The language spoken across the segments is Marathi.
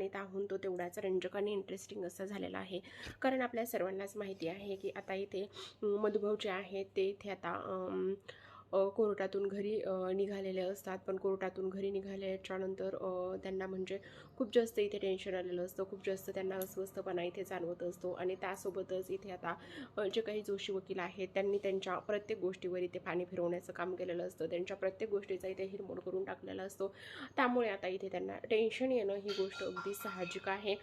आणि त्याहून तो तेवढाच रंजक आणि इंटरेस्टिंग असा झालेला आहे. कारण आपल्या सर्वांनाच माहिती आहे की आता इथे मधुभाव जे आहेत ते इथे आता कोर्टातून घरी निघालेले असतात. पण कोर्टातून घरी निघाल्याच्यानंतर त्यांना म्हणजे खूप जास्त इथे टेन्शन आलेलं असतं. खूप जास्त त्यांना अस्वस्थपणा इथे जाणवत असतो. आणि त्यासोबतच इथे आता जे काही जोशी वकील आहेत त्यांनी त्यांच्या प्रत्येक गोष्टीवर इथे पाणी फिरवण्याचं काम केलेलं असतं. त्यांच्या प्रत्येक गोष्टीचा इथे हिरमोड करून टाकलेला असतो. त्यामुळे आता इथे त्यांना टेन्शन येणं ही गोष्ट अगदी साहजिक आहे.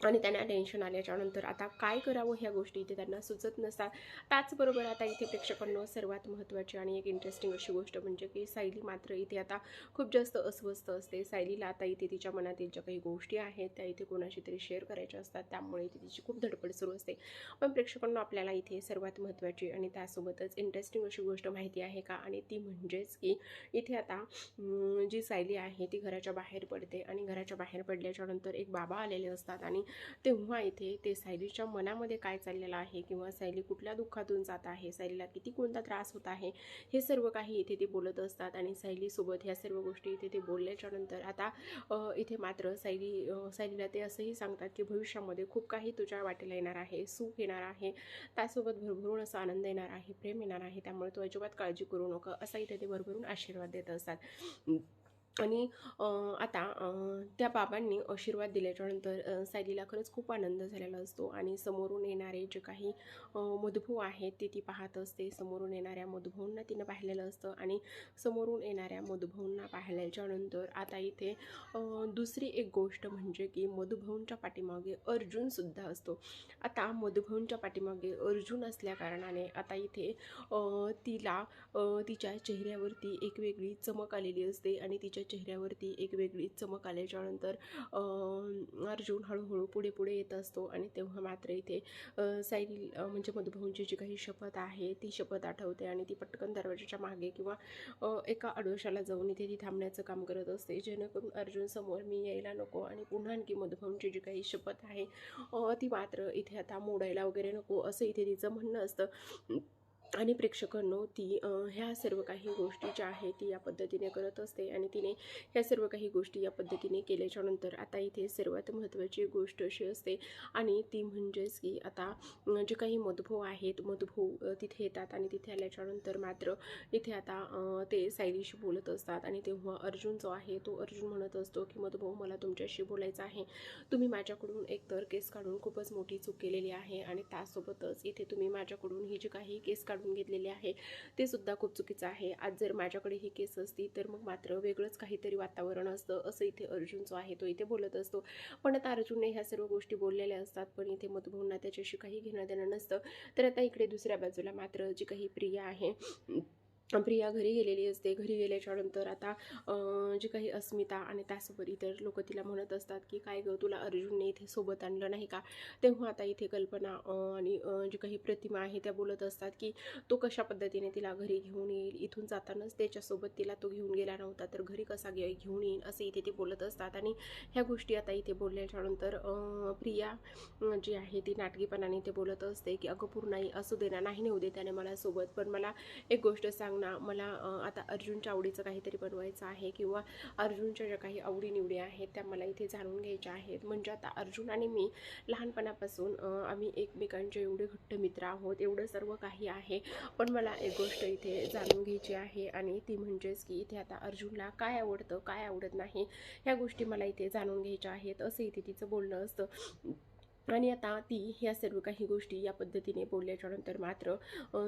आणि त्यांना टेन्शन आल्याच्यानंतर आता काय करावं ह्या गोष्टी इथे त्यांना सुचत नसतात. त्याचबरोबर आता इथे प्रेक्षकांना सर्वात महत्त्वाची आणि एक इंटरेस्टिंग अशी गोष्ट म्हणजे की सायली मात्र इथे आता खूप जास्त अस्वस्थ असते. सायलीला आता इथे तिच्या मनातील ज्या काही गोष्टी आहेत त्या इथे कोणाशी तरी शेअर करायच्या असतात. त्यामुळे इथे तिची खूप धडपड सुरू असते. पण प्रेक्षकांना आपल्याला इथे सर्वात महत्त्वाची आणि त्यासोबतच इंटरेस्टिंग अशी गोष्ट माहिती आहे का? आणि ती म्हणजेच की इथे आता जी सायली आहे ती घराच्या बाहेर पडते. आणि घराच्या बाहेर पडल्याच्यानंतर एक बाबा आलेले असतात आणि तेव्हा इथे ते सायलीच्या मनामध्ये काय चाललेलं आहे किंवा सायली कुठल्या दुःखातून जात आहे सायलीला किती कोणता त्रास होत आहे हे सर्व काही इथे ते बोलत असतात आणि सायलीसोबत ह्या सर्व गोष्टी इथे ते बोलल्याच्या नंतर आता इथे मात्र सायली सायलीला ते असंही सांगतात की भविष्यामध्ये खूप काही तुझ्या वाटेला येणार आहे सुख येणार आहे त्यासोबत भरभरून असा आनंद येणार आहे प्रेम येणार आहे त्यामुळे तू अजिबात काळजी करू नका असा इथे ते भरभरून आशीर्वाद देत असतात. आणि आता त्या बाबांनी आशीर्वाद दिल्याच्यानंतर सायलीला खरंच खूप आनंद झालेला असतो आणि समोरून येणारे जे काही अ, मधुभाऊ आहेत ते ती पाहत असते. समोरून येणाऱ्या मधुभाऊंना तिनं पाहिलेलं असतं आणि समोरून येणाऱ्या मधुभाऊंना पाहिल्याच्यानंतर आता इथे दुसरी एक गोष्ट म्हणजे की मधुभाऊंच्या पाठीमागे अर्जुनसुद्धा असतो. आता मधुभाऊंच्या पाठीमागे अर्जुन असल्या कारणाने आता इथे तिला तिच्या चेहऱ्यावरती एक वेगळी चमक आलेली असते आणि तिच्या चेहऱ्यावरती एक वेगळी चमक आल्याच्यानंतर अर्जुन हळूहळू पुढे पुढे येत असतो आणि तेव्हा मात्र इथे सायली म्हणजे मधुभाऊंची जी काही शपथ आहे ती शपथ आठवते आणि ती पटकन दरवाजाच्या मागे किंवा एका अडोशाला जाऊन इथे ती थांबण्याचं काम करत असते. जेणेकरून अर्जुन समोर मी यायला नको आणि पुन्हा आणखी मधुभाऊंची जी काही शपथ आहे ती मात्र इथे आता मोडायला वगैरे नको असं इथे तिचं म्हणणं असतं. आणि प्रेक्षकांनो ती ह्या सर्व काही गोष्टी ज्या आहेत ती या पद्धतीने करत असते आणि तिने ह्या सर्व काही गोष्टी या पद्धतीने केल्याच्यानंतर आता इथे सर्वात महत्त्वाची गोष्ट अशी असते आणि ती म्हणजेच की आता जे काही मधभाऊ आहेत मधभाऊ तिथे येतात आणि तिथे आल्याच्यानंतर मात्र इथे आता ते सायलीशी बोलत असतात आणि तेव्हा अर्जुन जो आहे तो अर्जुन म्हणत असतो की मधभाऊ मला तुमच्याशी बोलायचं आहे. तुम्ही माझ्याकडून एकतर केस काढून खूपच मोठी चूक केलेली आहे आणि त्यासोबतच इथे तुम्ही माझ्याकडून ही जी काही केस काढून घेतलेली आहे. ते सुद्धा खूप चुकीचं आहे. आज जर माझ्याकडे ही केस असती तर मग मात्र वेगळंच काहीतरी वातावरण असतं असं इथे अर्जुन जो आहे तो इथे बोलत असतो. पण आता अर्जुनने ह्या सर्व गोष्टी बोललेल्या असतात पण इथे मधुभाऊंना त्याच्याशी काही घेणं देणं नसतं. तर आता इकडे दुसऱ्या बाजूला मात्र जी काही प्रिया आहे प्रिया घरी गेलेली असते. घरी गेल्याच्यानंतर आता जी काही अस्मिता आणि त्यासोबत इतर लोक तिला म्हणत असतात की काय गं तुला अर्जुनने इथे सोबत आणलं नाही का? तेव्हा आता इथे कल्पना आणि जी काही प्रतिमा आहे त्या बोलत असतात की तो कशा पद्धतीने तिला घरी घेऊन येईल? इथून जातानाच त्याच्यासोबत तिला तो घेऊन गेला नव्हता तर घरी कसा घे घेऊन येईल? असे इथे ते बोलत असतात. आणि ह्या गोष्टी आता इथे बोलल्याच्यानंतर प्रिया जी आहे ती नाटकीपणाने इथे बोलत असते की अगं पूर्णाई असू देणार नाही नेऊ दे त्याने मला सोबत पण मला एक गोष्ट सांग ना मला आता अर्जुनच्या आवडीचं काहीतरी बनवायचं आहे किंवा अर्जुनच्या ज्या काही आवडीनिवडी आहेत त्या मला इथे जाणून घ्यायच्या आहेत. म्हणजे आता अर्जुन आणि मी लहानपणापासून आम्ही एकमेकांचे एवढे घट्ट मित्र आहोत एवढं सर्व काही आहे. पण मला एक गोष्ट इथे जाणून घ्यायची आहे आणि ती म्हणजेच की इथे आता अर्जुनला काय आवडतं काय आवडत नाही ह्या गोष्टी मला इथे जाणून घ्यायच्या आहेत असं इथे तिचं बोलणं असतं. आणि आता ती ह्या सर्व काही गोष्टी या पद्धतीने बोलल्याच्यानंतर मात्र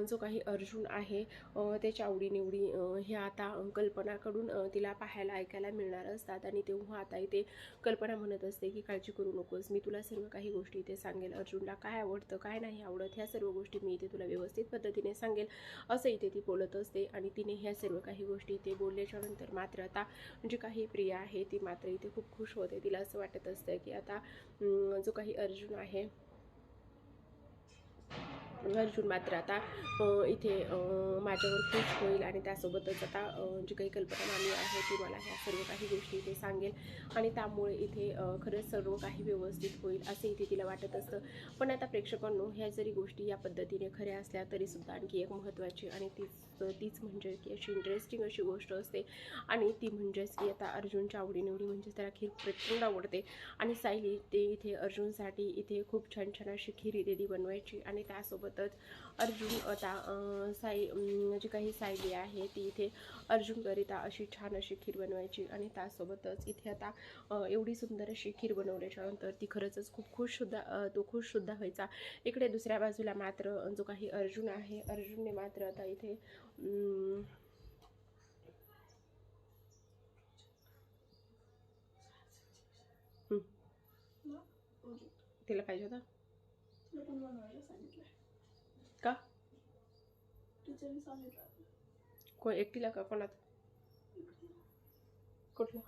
जो काही अर्जुन आहे त्याच्या आवडीनिवडी ह्या आता कल्पनाकडून तिला पाहायला ऐकायला मिळणार असतात. आणि तेव्हा आता इथे कल्पना म्हणत असते की काळजी करू नकोस. मी तुला सर्व काही गोष्टी इथे सांगेल. अर्जुनला काय आवडतं काय नाही आवडत ह्या सर्व गोष्टी मी इथे तुला व्यवस्थित पद्धतीने सांगेल. असं इथे ती बोलत असते. आणि तिने ह्या सर्व काही गोष्टी इथे बोलल्याच्यानंतर मात्र आता जी काही प्रिया आहे ती मात्र इथे खूप खुश होते. तिला असं वाटत असतं की आता जो काही अर्जुन आहे अर्जुन मात्र आता इथे माझ्यावर खुश होईल आणि त्यासोबतच आता जी काही कल्पना मामी आहे ती मला ह्या सर्व काही गोष्टी इथे सांगेल. आणि त्यामुळे इथे खरंच सर्व काही व्यवस्थित होईल असे इथे तिला वाटत असतं. पण आता प्रेक्षकांनो ह्या जरी गोष्टी या पद्धतीने खऱ्या असल्या तरीसुद्धा आणखी एक महत्त्वाची आणि तीच तीच म्हणजे की अशी इंटरेस्टिंग अशी गोष्ट असते. आणि ती म्हणजेच की आता अर्जुनच्या आवडीनिवडी म्हणजेच त्याला खीर प्रचंड आवडते. आणि सायली ते इथे अर्जुनसाठी इथे खूप छान छान अशी खीर इथे ती बनवायची आणि त्यासोबत त्यासोबतच अर्जुन आता साई जी काही सायली आहे ती इथे अर्जुनकरिता अशी छान अशी खीर बनवायची आणि त्यासोबतच इथे आता एवढी सुंदर अशी खीर बनवल्याच्या नंतर ती खरंच खूप खुशसुद्धा तो खुशसुद्धा व्हायचा. इकडे दुसऱ्या बाजूला मात्र जो काही अर्जुन आहे अर्जुनने मात्र आता इथे तिला पाहिजे होता तुला पण बनवायला सांगितलंय का सांगितलं कोण एकटीला का? कोणात? कुठला?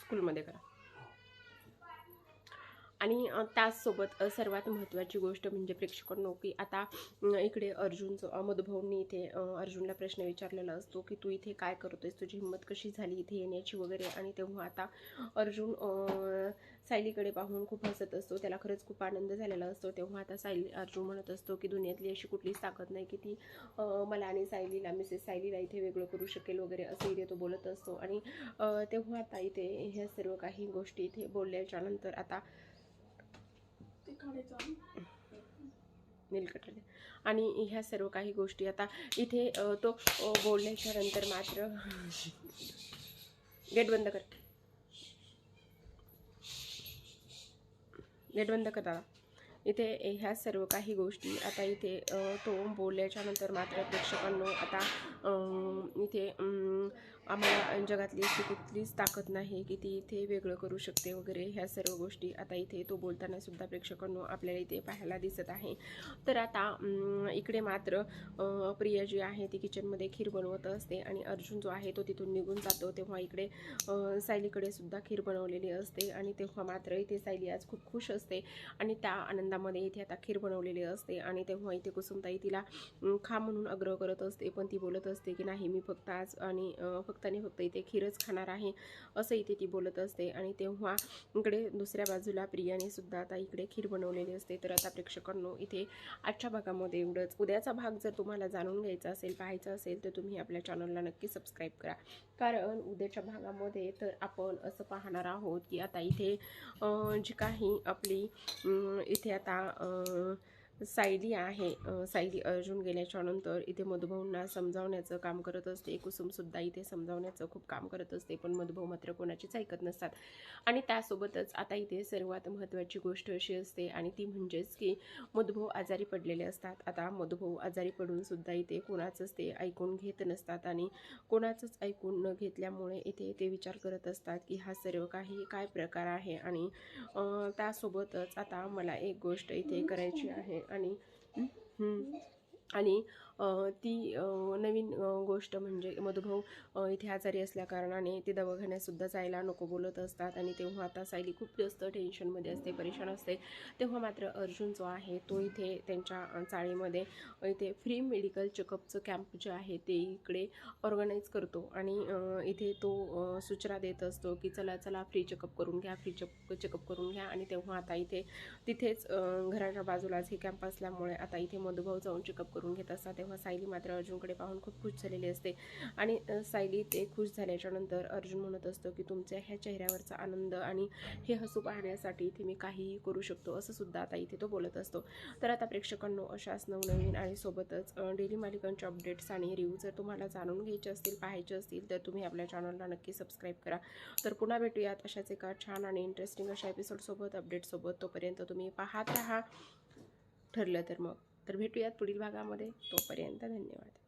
स्कूलमध्ये करा. आणि त्याचसोबत सर्वात महत्त्वाची गोष्ट म्हणजे प्रेक्षकांनो की आता इकडे अर्जुनचं मधुभाऊंनी इथे अर्जुनला प्रश्न विचारलेला असतो की तू इथे काय करतोयस? तुझी हिंमत कशी झाली इथे येण्याची वगैरे? आणि तेव्हा आता अर्जुन सायलीकडे पाहून खूप हसत असतो. त्याला खरंच खूप आनंद झालेला असतो. तेव्हा आता सायली अर्जुन म्हणत असतो की दुनियातली अशी कुठलीच ताकद नाही की ती मला आणि सायलीला मिसेस सायलीला इथे वेगळं करू शकेल वगैरे असं इथे तो बोलत असतो. आणि तेव्हा आता इथे ह्या सर्व काही गोष्टी इथे बोलल्याच्या नंतर आता नीलकंठ आणि ह्या सर्व काही गोष्टी आता इथे तो बोलण्याच्या नंतर मात्र गेट बंद कर. गेट बंद कर दादा. इथे ह्या सर्व काही गोष्टी आता इथे तो बोलल्याच्या नंतर मात्र प्रेक्षकांनो आता इथे आम्हाला जगातली अशी कुठलीच ताकद नाही की ती इथे वेगळं करू शकते वगैरे. ह्या सर्व गोष्टी आता इथे तो बोलताना सुद्धा प्रेक्षकांनो आपल्याला इथे पाहायला दिसत आहे. तर आता इकडे मात्र प्रिया जी आहे ती किचनमध्ये खीर बनवत असते आणि अर्जुन जो आहे तो तिथून निघून जातो. तेव्हा इकडे सायलीकडे सुद्धा खीर बनवलेली असते आणि तेव्हा मात्र इथे सायली आज खूप खुश असते आणि त्या आनंदामध्ये इथे आता खीर बनवलेली असते आणि तेव्हा इथे कुसुमताई तिला खा म्हणून आग्रह करत असते पण ती बोलत असते की नाही मी फक्त आज आणि फक्त फक्त आणि फक्त इथे खीरच खाणार आहे असं इथे ती बोलत असते. आणि तेव्हा इकडे दुसऱ्या बाजूला प्रियाने सुद्धा आता इकडे खीर बनवलेली असते. तर आता प्रेक्षकांनो इथे आजच्या भागामध्ये एवढंच. उद्याचा भाग जर तुम्हाला जाणून घ्यायचा असेल पाहायचा असेल तर तुम्ही आपल्या चॅनलला नक्की सबस्क्राईब करा. कारण उद्याच्या भागामध्ये तर आपण असं पाहणार आहोत की आता इथे जी काही आपली इथे आता सायली आहे. सायली अर्जुन गेल्याच्यानंतर इथे मधुभाऊंना समजावण्याचं काम करत असते. कुसुमसुद्धा इथे समजावण्याचं खूप काम करत असते पण मधुभाऊ मात्र कोणाचीच ऐकत नसतात. आणि त्यासोबतच आता इथे सर्वात महत्त्वाची गोष्ट अशी असते आणि ती म्हणजेच की मधुभाऊ आजारी पडलेले असतात. आता मधुभाऊ आजारी पडूनसुद्धा इथे कोणाचंच ते ऐकून घेत नसतात आणि कोणाचंच ऐकून न घेतल्यामुळे इथे ते विचार करत असतात की हा सर्व काही काय प्रकार आहे? आणि त्यासोबतच आता मला एक गोष्ट इथे करायची आहे. आणि आणि ती नवीन गोष्ट म्हणजे मधुभाऊ इथे आजारी असल्या कारणाने ते दवाखान्यातसुद्धा जायला नको बोलत असतात आणि तेव्हा आता सायली खूप जास्त टेन्शनमध्ये असते परेशान असते. तेव्हा मात्र अर्जुन जो आहे तो इथे त्यांच्या चाळीमध्ये इथे फ्री मेडिकल चेकअपचं कॅम्प जे आहे ते इकडे ऑर्गनाईज करतो आणि इथे तो सूचना देत असतो की चला चला फ्री चेकअप करून घ्या फ्री चेक चेकअप करून घ्या आणि तेव्हा आता इथे तिथेच घराच्या बाजूलाच हे कॅम्प असल्यामुळे आता इथे मधुभाऊ जाऊन चेकअप करून घेत असतात. तेव्हा सायली मात्र अर्जुनकडे पाहून खूप खुश झालेली असते. आणि सायली ते खुश झाल्याच्यानंतर अर्जुन म्हणत असतो की तुमच्या ह्या चेहऱ्यावरचा आनंद आणि हे हसू पाहण्यासाठी इथे मी काहीही करू शकतो असं सुद्धा आता इथे तो बोलत असतो. तर आता प्रेक्षकांनो अशाच नवनवीन आणि सोबतच डेली मालिकांचे अपडेट्स आणि रिव्ह्यू जर तुम्हाला जाणून घ्यायचे असतील पाहायचे असतील तर तुम्ही आपल्या चॅनलला नक्की सबस्क्राईब करा. तर पुन्हा भेटूयात अशाच एका छान आणि इंटरेस्टिंग अशा एपिसोडसोबत अपडेटसोबत तोपर्यंत तुम्ही पाहत राहा. ठरलं तर मग. तर भेटूयात पुढील भागामध्ये. तोपर्यंत धन्यवाद.